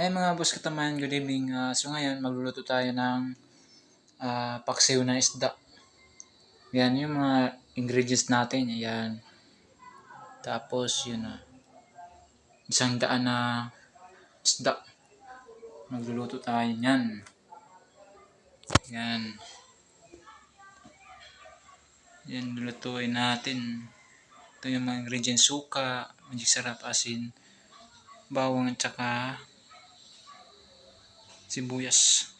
Ay mga boss katamayan, good evening. Ah, so ngayon, magluluto tayo ng ah, paksiw na isda. Yan yung mga ingredients natin. Ayan. Tapos yun na. Isang daan na isda. Magluluto tayo niyan. Yan. Yan, lulutuin natin. Ito yung mga ingredients. Suka, magic sarap, asin, bawang at saka sibuyas.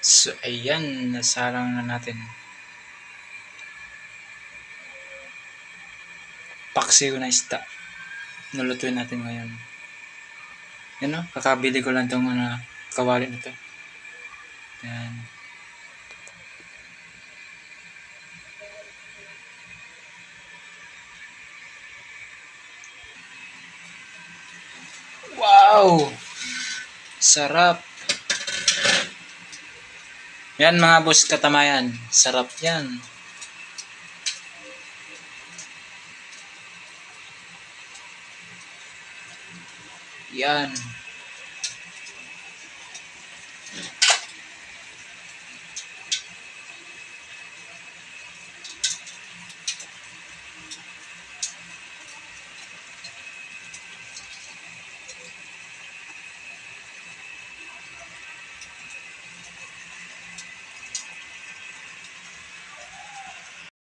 So, ayan, nasalang na natin. Paksiw na isda. Nalutuin natin ngayon. Yan o, kakabili ko lang itong ano, kawali na to. Yan. Wow! Sarap! Yan mga boss katamayan. Sarap yan. Yan.